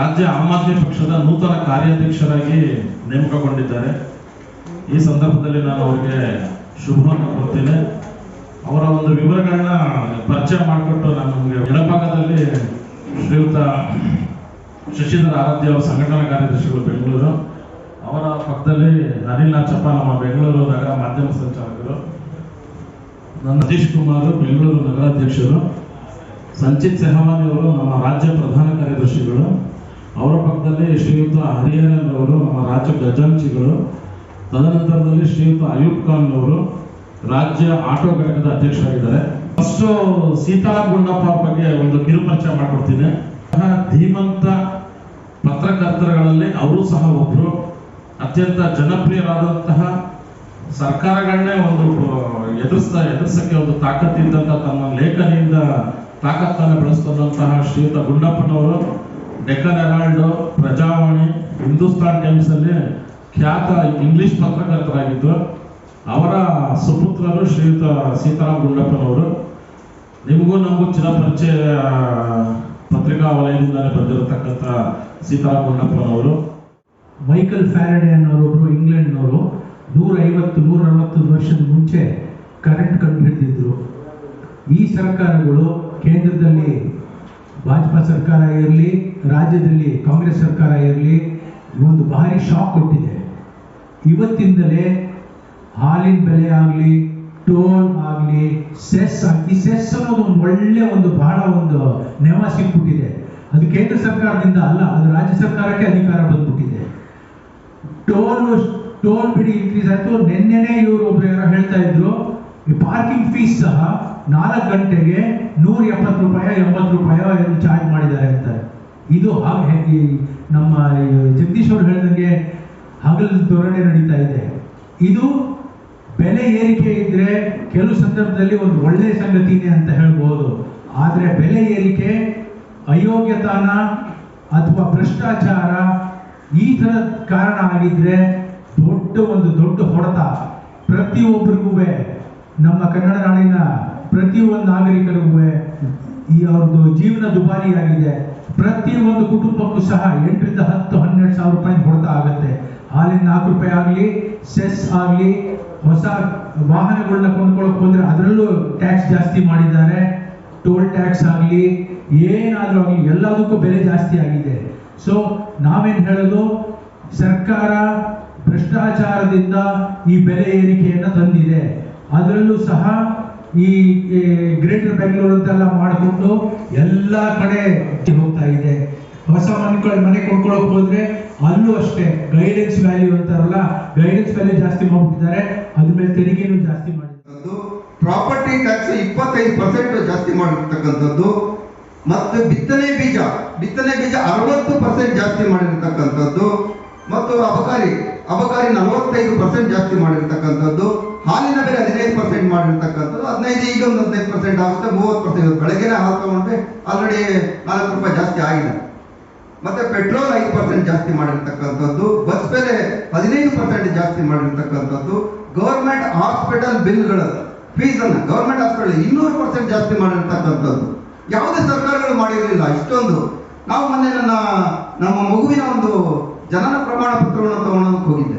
ರಾಜ್ಯ ಆಮ್ ಆದ್ಮಿ ಪಕ್ಷದ ನೂತನ ಕಾರ್ಯಾಧ್ಯಕ್ಷರಾಗಿ ನೇಮಕಗೊಂಡಿದ್ದಾರೆ. ಈ ಸಂದರ್ಭದಲ್ಲಿ ನಾನು ಅವರಿಗೆ ಶುಭವನ್ನು ಕೊಡ್ತೇನೆ. ಅವರ ಒಂದು ವಿವರಗಳನ್ನ ಪರಿಚಯ ಮಾಡಿಕೊಟ್ಟು ನಾನು ನಮಗೆ ಎಡಭಾಗದಲ್ಲಿ ಶ್ರೀಯುತ ಶಶಿಧರ ಆರಾಧ್ಯ ಅವರ ಸಂಘಟನಾ ಕಾರ್ಯದರ್ಶಿಗಳು ಬೆಂಗಳೂರು, ಅವರ ಪಕ್ಕದಲ್ಲಿ ಅನಿಲ್ ನಾಚಪ್ಪ ನಮ್ಮ ಬೆಂಗಳೂರು ನಗರ ಮಾಧ್ಯಮ ಸಂಚಾಲಕರು, ನನ್ನ ಸತೀಶ್ ಕುಮಾರ್ ಬೆಂಗಳೂರು ನಗರಾಧ್ಯಕ್ಷರು, ಸಂಚಿತ್ ಸೆಹವಾನಿ ಅವರು ನಮ್ಮ ರಾಜ್ಯ ಪ್ರಧಾನ ಕಾರ್ಯದರ್ಶಿಗಳು ಪಕ್ಕದಲ್ಲಿ ಶ್ರೀಯುತ ಹರಿಹರನ್ ಅವರು, ನಮ್ಮ ರಾಜ್ಯ ಖಜಾಂಚಿಗಳು ತದನಂತರದಲ್ಲಿ ಶ್ರೀಯುತ ಅಯೂಬ್ ಖಾನ್ ಅವರು ರಾಜ್ಯ ಆಟೋ ಘಟಕದ ಅಧ್ಯಕ್ಷರಾಗಿದ್ದಾರೆ. ಫಸ್ಟ್ ಸೀತಾರಾಮ್ ಗುಂಡಪ್ಪ ಅವ್ರ ಬಗ್ಗೆ ಒಂದು ಕಿರುಪರಿಚಯ ಮಾಡಿಕೊಡ್ತೀನಿ. ಧೀಮಂತ ಪತ್ರಕರ್ತರುಗಳಲ್ಲಿ ಅವರು ಸಹ ಒಬ್ರು. ಅತ್ಯಂತ ಜನಪ್ರಿಯರಾದಂತಹ ಸರ್ಕಾರಗಳನ್ನೇ ಒಂದು ಎದುರಿಸ್ತಾ, ಎದುರಿಸಕ್ಕೆ ಒಂದು ತಾಕತ್ತಿದ್ದಂತ ತಮ್ಮ ಲೇಖನಿಯಿಂದ ತಾಕತ್ತನ್ನು ಬೆಳೆಸ್ತದಂತಹ ಶ್ರೀಯುತ ಗುಂಡಪ್ಪನವರು. Deccan Herald Prajavani Hindustan Times ಅಲ್ಲಿ ಖ್ಯಾತ ಇಂಗ್ಲಿಷ್ ಪತ್ರಕರ್ತರಾಗಿದ್ದು ಅವರ ಸುಪುತ್ರರು ಶ್ರೀಯುತ ಸೀತಾರಾಮ್ ಗುಂಡಪ್ಪನವರು. ನಿಮಗೂ ನಮಗೂ ಚಿರಪರಿಚಯ ಪತ್ರಿಕಾ ವಲಯದಿಂದಲೇ ಬಂದಿರತಕ್ಕಂಥ ಸೀತಾರಾಮ್ ಗುಂಡಪ್ಪನವರು. ಮೈಕಲ್ ಫ್ಯಾರಡೆ ಅನ್ನೋರೊಬ್ಬರು ಇಂಗ್ಲೆಂಡ್ನವರು ನೂರ ಐವತ್ತು ನೂರ ಅರವತ್ತು ವರ್ಷದ ಮುಂಚೆ ಕರೆಂಟ್ ಕಂಡುಹಿಡಿದಿದ್ದರು ಈ ಸರ್ಕಾರಗಳು ಕೇಂದ್ರದಲ್ಲಿ ಭಾಜಪಾ ಸರ್ಕಾರ ಇರಲಿ, ರಾಜ್ಯದಲ್ಲಿ ಕಾಂಗ್ರೆಸ್ ಸರ್ಕಾರ ಇರಲಿ, ಒಂದು ಭಾರಿ ಶಾಕ್ ಕೊಟ್ಟಿದೆ. ಇವತ್ತಿಂದಲೇ ಹಾಲಿನ ಬೆಲೆ ಆಗಲಿ ಟೋಲ್ ಆಗಲಿ, ಸೆಸ್ ಆಗಲಿ, ಸೆಸ್ ಅನ್ನೋದು ಒಂದು ಒಳ್ಳೆ ಒಂದು ಬಹಳ ಒಂದು ನೆವ ಸಿಕ್ಬಿಟ್ಟಿದೆ. ಅದು ಕೇಂದ್ರ ಸರ್ಕಾರದಿಂದ ಅಲ್ಲ, ಅದು ರಾಜ್ಯ ಸರ್ಕಾರಕ್ಕೆ ಅಧಿಕಾರ ಬಂದ್ಬಿಟ್ಟಿದೆ. ಟೋಲ್ ಟೋಲ್ ಬಿಡಿ ಇನ್ಕ್ರೀಸ್ ಆಯಿತು. ನಿನ್ನೆನೆ ಇವರು ಒಬ್ಬರು ಯಾರೋ ಹೇಳ್ತಾ ಇದ್ರು, ಈ ಪಾರ್ಕಿಂಗ್ ಫೀಸ್ ಸಹ ನಾಲ್ಕು ಗಂಟೆಗೆ ನೂರ ಎಪ್ಪತ್ತು ರೂಪಾಯಿ, ಎಂಬತ್ತು ರೂಪಾಯಿ ಏನು ಚಾರ್ಜ್ ಮಾಡಿದ್ದಾರೆ ಅಂತಾರೆ ಇದು ಹಾಗೆ ನಮ್ಮ ಜಗದೀಶ್ ಅವರು ಹೇಳಿದಂಗೆ ಹಗಲು ಧೋರಣೆ ನಡೀತಾ ಇದೆ. ಇದು ಬೆಲೆ ಏರಿಕೆ ಇದ್ರೆ ಕೆಲವು ಸಂದರ್ಭದಲ್ಲಿ ಒಂದು ಒಳ್ಳೆ ಸಂಗತಿನೇ ಅಂತ ಹೇಳ್ಬೋದು. ಆದರೆ ಬೆಲೆ ಏರಿಕೆ, ಅಯೋಗ್ಯತಾನ ಅಥವಾ ಭ್ರಷ್ಟಾಚಾರ ಈ ಥರ ಕಾರಣ ಆಗಿದ್ರೆ ದೊಡ್ಡ ಒಂದು ದೊಡ್ಡ ಹೊಡೆತ ಪ್ರತಿಯೊಬ್ಬರಿಗೂ. ನಮ್ಮ ಕನ್ನಡ ನಾಡಿನ ಪ್ರತಿಯೊಂದು ನಾಗರಿಕರಿಗೂ ಈ ಅವ್ರದ್ದು ಜೀವನ ದುಬಾರಿಯಾಗಿದೆ. ಪ್ರತಿಯೊಂದು ಕುಟುಂಬಕ್ಕೂ ಸಹ ಎಂಟರಿಂದ ಹತ್ತು ಹನ್ನೆರಡು ಸಾವಿರ ರೂಪಾಯಿ ಹೊಡೆತ ಆಗುತ್ತೆ. ಹಾಲಿನ ನಾಲ್ಕು ರೂಪಾಯಿ ಆಗಲಿ, ಸೆಸ್ ಆಗಲಿ, ಹೊಸ ವಾಹನಗಳನ್ನ ಕೊಂಡ್ಕೊಳಕ್ ಹೋದ್ರೆ ಅದರಲ್ಲೂ ಟ್ಯಾಕ್ಸ್ ಜಾಸ್ತಿ ಮಾಡಿದ್ದಾರೆ. ಟೋಲ್ ಟ್ಯಾಕ್ಸ್ ಆಗಲಿ, ಏನಾದರೂ ಆಗಲಿ, ಎಲ್ಲದಕ್ಕೂ ಬೆಲೆ ಜಾಸ್ತಿ ಆಗಿದೆ. ಸೊ ನಾವೇನ್ ಹೇಳೋದು? ಸರ್ಕಾರ ಭ್ರಷ್ಟಾಚಾರದಿಂದ ಈ ಬೆಲೆ ಏರಿಕೆಯನ್ನು ತಂದಿದೆ. ಅದರಲ್ಲೂ ಸಹ ಈ ಗ್ರೇಟರ್ ಬೆಂಗಳೂರು ಅಂತೆಲ್ಲ ಮಾಡಿಕೊಂಡು ಎಲ್ಲ ಕಡೆ ಹೋಗ್ತಾ ಇದೆ. ಹೊಸ ಮನೆಗಳು, ಮನೆ ಕೊಂಡ್ಕೊಳಕ್ ಹೋದ್ರೆ ಅಲ್ಲೂ ಅಷ್ಟೇ ಗೈಡೆನ್ಸ್ ವ್ಯಾಲ್ಯೂ ಅಂತಾರಲ್ಲ ಗೈಡೆನ್ಸ್ ವ್ಯಾಲ್ಯೂ ಜಾಸ್ತಿ ಮಾಡ್ಬಿಟ್ಟಿದ್ದಾರೆ. ಅದ್ರ ಮೇಲೆ ತೆರಿಗೆನೂ ಜಾಸ್ತಿ ಮಾಡಿದ್ದಾರೆ. ಪ್ರಾಪರ್ಟಿ ಟ್ಯಾಕ್ಸ್ ಇಪ್ಪತ್ತೈದು ಪರ್ಸೆಂಟ್ ಜಾಸ್ತಿ ಮಾಡಿರ್ತಕ್ಕಂಥದ್ದು ಮತ್ತು ಬಿತ್ತನೆ ಬೀಜ ಬಿತ್ತನೆ ಬೀಜ ಅರವತ್ತು ಪರ್ಸೆಂಟ್ ಜಾಸ್ತಿ ಮಾಡಿರ್ತಕ್ಕಂಥದ್ದು ಮತ್ತು ಅಬಕಾರಿ ಅಬಕಾರಿ ನಲವತ್ತೈದು ಪರ್ಸೆಂಟ್ ಜಾಸ್ತಿ ಮಾಡಿರ್ತಕ್ಕಂಥದ್ದು ಹಾಲಿನ ಬೆಲೆ ಹದಿನೈದು ಪರ್ಸೆಂಟ್ ಮಾಡಿರ್ತಕ್ಕಂಥದ್ದು. ಹದಿನೈದು, ಈಗ ಒಂದು ಹದಿನೈದು ಪರ್ಸೆಂಟ್ ಆಗುತ್ತೆ. ಮೂವತ್ತು ಪರ್ಸೆಂಟ್ ಬೆಳಗ್ಗೆನೆ ಹಾಲು ತಗೊಂಡ್ರೆ ಆಲ್ರೆಡಿ ನಾಲ್ಕು ರೂಪಾಯಿ ಜಾಸ್ತಿ ಆಗಿದೆ ಮತ್ತೆ ಪೆಟ್ರೋಲ್ ಐದು ಪರ್ಸೆಂಟ್ ಜಾಸ್ತಿ ಮಾಡಿರ್ತಕ್ಕಂಥದ್ದು. ಬಸ್ ಬೆಲೆ ಹದಿನೈದು ಪರ್ಸೆಂಟ್ ಜಾಸ್ತಿ ಮಾಡಿರ್ತಕ್ಕಂಥದ್ದು. ಗೌರ್ಮೆಂಟ್ ಹಾಸ್ಪಿಟಲ್ ಬಿಲ್ಗಳ ಫೀಸ್ ಅನ್ನ ಗೌರ್ಮೆಂಟ್ ಹಾಸ್ಪಿಟಲ್ ಇನ್ನೂರು ಪರ್ಸೆಂಟ್ ಜಾಸ್ತಿ ಮಾಡಿರ್ತಕ್ಕಂಥದ್ದು. ಯಾವುದೇ ಸರ್ಕಾರಗಳು ಮಾಡಿರಲಿಲ್ಲ. ಇಷ್ಟೊಂದು. ನಾವು ಮೊನ್ನೆ ನನ್ನ, ನಮ್ಮ ಮಗುವಿನ ಒಂದು ಜನನ ಪ್ರಮಾಣ ಪತ್ರವನ್ನು ತಗೊಳ್ಳೋದಕ್ಕೆ ಹೋಗಿದ್ದೆ.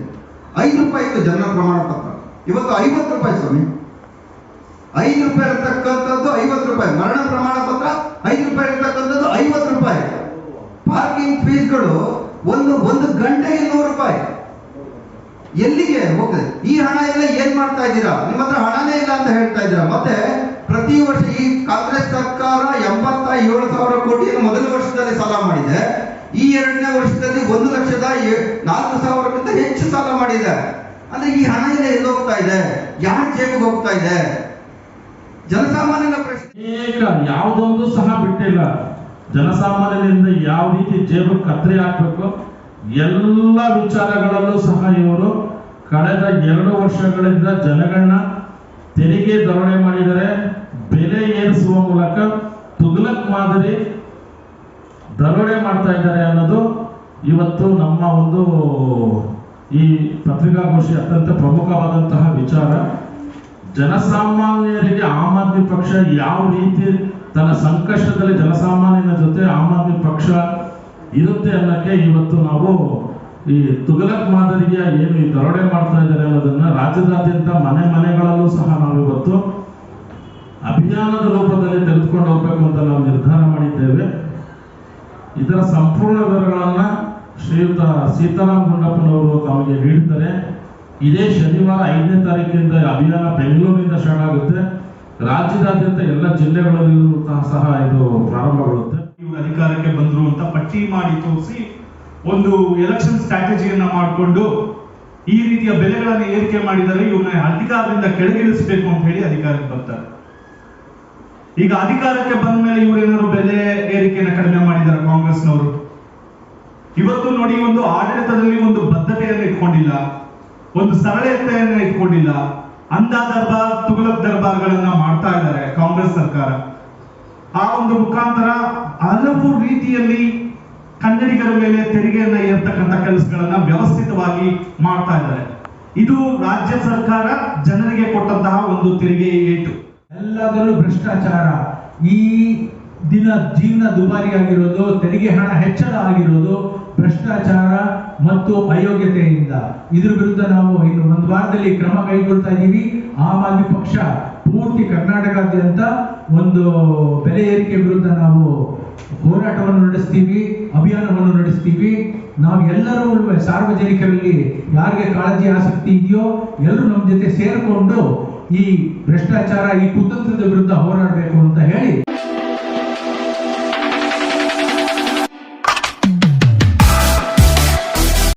ಐದು ರೂಪಾಯಿ ಜನನ ಪ್ರಮಾಣ ಪತ್ರ ಇವತ್ತು ಐವತ್ತು ರೂಪಾಯಿ ಸ್ವಾಮಿ. ಐದು ರೂಪಾಯಿ ಇರ್ತಕ್ಕಂಥದ್ದು ಐವತ್ತು ರೂಪಾಯಿ. ಮರಣ ಪ್ರಮಾಣ ಪತ್ರ ಐದು ರೂಪಾಯಿ ಇರ್ತಕ್ಕಂಥದ್ದು ಐವತ್ತು ರೂಪಾಯಿ. ಪಾರ್ಕಿಂಗ್ ಫೀಸ್ಗಳು ಒಂದು ಒಂದು ಗಂಟೆಗೆ ನೂರು ರೂಪಾಯಿ. ಎಲ್ಲಿಗೆ ಹೋಗ್ತದೆ? ಈ ಹಣ ಎಲ್ಲ ಏನ್ ಮಾಡ್ತಾ ಇದ್ದೀರಾ? ನಿಮ್ಮ ಹತ್ರ ಹಣನೇ ಇಲ್ಲ ಅಂತ ಹೇಳ್ತಾ ಇದ್ದೀರಾ? ಮತ್ತೆ ಪ್ರತಿ ವರ್ಷ ಈ ಕಾಂಗ್ರೆಸ್ ಸರ್ಕಾರ ಎಂಬತ್ತ ಏಳು ಸಾವಿರ ಕೋಟಿಯನ್ನು ಮೊದಲ ವರ್ಷದಲ್ಲಿ ಸಾಲ ಮಾಡಿದೆ. ಈ ಎರಡನೇ ವರ್ಷದಲ್ಲಿ ಒಂದು ಲಕ್ಷದ ನಾಲ್ಕು ಸಾವಿರಕ್ಕಿಂತ ಹೆಚ್ಚು ಸಾಲ ಮಾಡಿದೆ. ಅಂದ್ರೆ ಈ ಹಣ ಎಲ್ಲ ಎಲ್ಲಿ ಹೋಗ್ತಾ ಇದೆ? ಯಾರ ಜೇಬಿಗೆ ಹೋಗ್ತಾ ಇದೆ? ಜನಸಾಮಾನ್ಯನ ಪ್ರಶ್ನೆ. ಯಾವುದೊಂದು ಸಹ ಬಿಟ್ಟಿಲ್ಲ ಜನಸಾಮಾನ್ಯರಿಂದ ಯಾವ ರೀತಿ ಜೇಬು ಕತ್ತರಿ ಹಾಕಬೇಕು, ಎಲ್ಲ ವಿಚಾರಗಳಲ್ಲೂ ಸಹ ಇವರು ಕಳೆದ ಎರಡು ವರ್ಷಗಳಿಂದ ಜನಗಳನ್ನ ತೆರಿಗೆ ದರೋಡೆ ಮಾಡಿದರೆ ಬೆಲೆ ಏರಿಸುವ ಮೂಲಕ ತುಗ್ಲಕ್ ಮಾದರಿ ದರೋಡೆ ಮಾಡ್ತಾ ಇದ್ದಾರೆ ಅನ್ನೋದು ಇವತ್ತು ನಮ್ಮ ಒಂದು ಈ ಪತ್ರಿಕಾಗೋಷ್ಠಿ ಅತ್ಯಂತ ಪ್ರಮುಖವಾದಂತಹ ವಿಚಾರ, ಜನಸಾಮಾನ್ಯರಿಗೆ ಆಮ್ ಆದ್ಮಿ ಪಕ್ಷ ಯಾವ ರೀತಿ ತನ್ನ ಸಂಕಷ್ಟದಲ್ಲಿ ಜನಸಾಮಾನ್ಯನ ಜೊತೆ ಆಮ್ ಆದ್ಮಿ ಪಕ್ಷ ಇರುತ್ತೆ ಅನ್ನೋಕ್ಕೆ ಇವತ್ತು ನಾವು ಈ ತುಗಲಕ್ ಮಾದರಿಯ ಏನು ಈ ದರೋಡೆ ಮಾಡ್ತಾ ಇದ್ದಾರೆ ಅನ್ನೋದನ್ನ ರಾಜ್ಯದಾದ್ಯಂತ ಮನೆ ಮನೆಗಳಲ್ಲೂ ಸಹ ನಾವು ಇವತ್ತು ಅಭಿಯಾನದ ರೂಪದಲ್ಲಿ ತೆಗೆದುಕೊಂಡು ಹೋಗ್ಬೇಕು ಅಂತ ನಾವು ನಿರ್ಧಾರ ಮಾಡಿದ್ದೇವೆ. ಇದರ ಸಂಪೂರ್ಣ ವಿವರಗಳನ್ನ ಶ್ರೀಯುತ ಸೀತಾರಾಮ್ ಗುಂಡಪ್ಪನವರು ತಮಗೆ ನೀಡಿದ್ದಾರೆ. ಇದೇ ಶನಿವಾರ ಐದನೇ ತಾರೀಕಿನಿಂದ ಅಭಿಯಾನ ಬೆಂಗಳೂರಿನಿಂದ ಸ್ಟಾರ್ಟ್ ಆಗುತ್ತೆ. ರಾಜ್ಯದಾದ್ಯಂತ ಎಲ್ಲ ಜಿಲ್ಲೆಗಳಲ್ಲೂ ಸಹ ಇದು ಪ್ರಾರಂಭಗೊಳ್ಳುತ್ತೆ. ಅಧಿಕಾರಕ್ಕೆ ಬಂದ್ರು ಅಂತ ಪಟ್ಟಿ ಮಾಡಿ ತೋರಿಸಿ ಒಂದು ಎಲೆಕ್ಷನ್ ಸ್ಟ್ರಾಟಜಿಯನ್ನ ಮಾಡಿಕೊಂಡು ಈ ರೀತಿಯ ಬೆಲೆಗಳನ್ನು ಏರಿಕೆ ಮಾಡಿದರೆ ಇವನ ಅಧಿಕಾರದಿಂದ ಕೆಳಗಿಳಿಸಬೇಕು ಅಂತ ಹೇಳಿ ಅಧಿಕಾರಕ್ಕೆ ಬರ್ತಾರೆ. ಈಗ ಅಧಿಕಾರಕ್ಕೆ ಬಂದ ಮೇಲೆ ಇವರೇನಾದ್ರು ಬೆಲೆ ಏರಿಕೆಯನ್ನು ಕಡಿಮೆ ಮಾಡಿದ್ದಾರೆ ಕಾಂಗ್ರೆಸ್ನವರು ಇವತ್ತು ನೋಡಿ ಒಂದು ಆಡಳಿತದಲ್ಲಿ ಒಂದು ಬದ್ಧತೆಯನ್ನು ಇಟ್ಕೊಂಡಿಲ್ಲ, ಒಂದು ಸರಳತೆಯನ್ನು ಇಟ್ಕೊಂಡಿಲ್ಲ. ಅಂಧ ದರ್ಬಾರ್ ತುಗಲಕ್ ದರ್ಬಾರ್ಗಳನ್ನ ಮಾಡ್ತಾ ಇದ್ದಾರೆ ಕಾಂಗ್ರೆಸ್ ಸರ್ಕಾರ. ಆ ಒಂದು ಮುಖಾಂತರ ಹಲವು ರೀತಿಯಲ್ಲಿ ಕನ್ನಡಿಗರ ಮೇಲೆ ತೆರಿಗೆಯನ್ನ ಏರ್ತಕ್ಕಂಥ ಕೆಲಸಗಳನ್ನ ವ್ಯವಸ್ಥಿತವಾಗಿ ಮಾಡ್ತಾ ಇದ್ದಾರೆ. ಇದು ರಾಜ್ಯ ಸರ್ಕಾರ ಜನರಿಗೆ ಕೊಟ್ಟಂತಹ ಒಂದು ತೆರಿಗೆ ಏಟು. ಎಲ್ಲದರಲ್ಲೂ ಭ್ರಷ್ಟಾಚಾರ, ಈ ದಿನ ಜೀವನ ದುಬಾರಿ ಆಗಿರೋದು ತೆರಿಗೆ ಹಣ ಹೆಚ್ಚಳ ಆಗಿರೋದು ಭ್ರಷ್ಟಾಚಾರ ಮತ್ತು ಅಯೋಗ್ಯತೆಯಿಂದ. ಇದ್ರ ವಿರುದ್ಧ ನಾವು ಇನ್ನು ಒಂದು ವಾರದಲ್ಲಿ ಕ್ರಮ ಕೈಗೊಳ್ತಾ ಇದ್ದೀವಿ. ಆಮ್ ಆದ್ಮಿ ಪಕ್ಷ ಪೂರ್ತಿ ಕರ್ನಾಟಕಾದ್ಯಂತ ಒಂದು ಬೆಲೆ ಏರಿಕೆ ವಿರುದ್ಧ ನಾವು ಹೋರಾಟವನ್ನು ನಡೆಸ್ತೀವಿ, ಅಭಿಯಾನವನ್ನು ನಡೆಸ್ತೀವಿ. ನಾವು ಎಲ್ಲರೂ ಸಾರ್ವಜನಿಕರಲ್ಲಿ ಯಾರಿಗೆ ಕಾಳಜಿ ಆಸಕ್ತಿ ಇದೆಯೋ ಎಲ್ಲರೂ ನಮ್ಮ ಜೊತೆ ಸೇರಿಕೊಂಡು ಈ ಭ್ರಷ್ಟಾಚಾರ, ಈ ಕುತಂತ್ರದ ವಿರುದ್ಧ ಹೋರಾಡಬೇಕು ಅಂತ ಹೇಳಿ.